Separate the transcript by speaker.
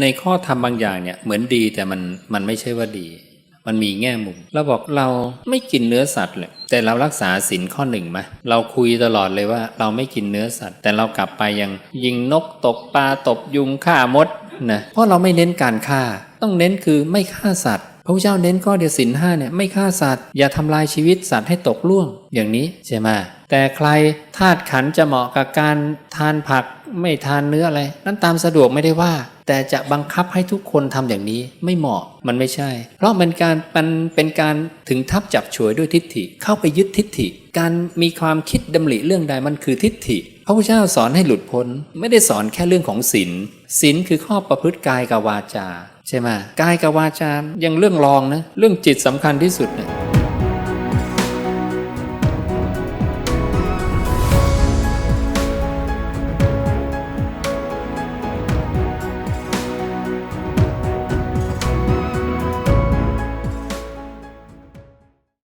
Speaker 1: ในข้อธรรมบางอย่างเนี่ยเหมือนดีแต่มันมันไม่ใช่ว่าดี มันมีแง่มุมเราบอกเราไม่กินเนื้อสัตว์เลยแต่เรารักษาศีลข้อหนึ่งไหมเราคุยตลอดเลยว่าเราไม่กินเนื้อสัตว์ แต่เรากลับไปยังยิงนกตกปลาตบยุงฆ่ามดนะเพราะเราไม่เน้นการฆ่า ต้องเน้นคือไม่ฆ่าสัตว์พระเจ้าเน้นข้อเดียวศีลห้าเนี่ยไม่ฆ่าสัตว์อย่าทำลายชีวิตสัตว์ให้ตกล่วง อย่างนี้ใช่ไหมแต่ใครธาตุขันจะเหมาะกับการทานผัก ไม่ทานเนื้ออะไร นั้นตามสะดวกไม่ได้ว่า แต่จะบังคับให้ทุกคนทำอย่างนี้ไม่เหมาะมันไม่ใช่ เพราะมันการมันเป็นการถึงทับจับฉวยด้วยทิฏฐิ เข้าไปยึดทิฏฐิ การมีความคิดดำริเรื่องใดมันคือทิฏฐิพระพุทธเจ้าสอนให้หลุดพ้น ไม่ได้สอนแค่เรื่องของศีลศีลคือข้อประพฤติกายกับวาจา ใช่ไหมกายกับวาจายังเรื่องรองนะเรื่องจิตสำคัญที่สุดเนี่ย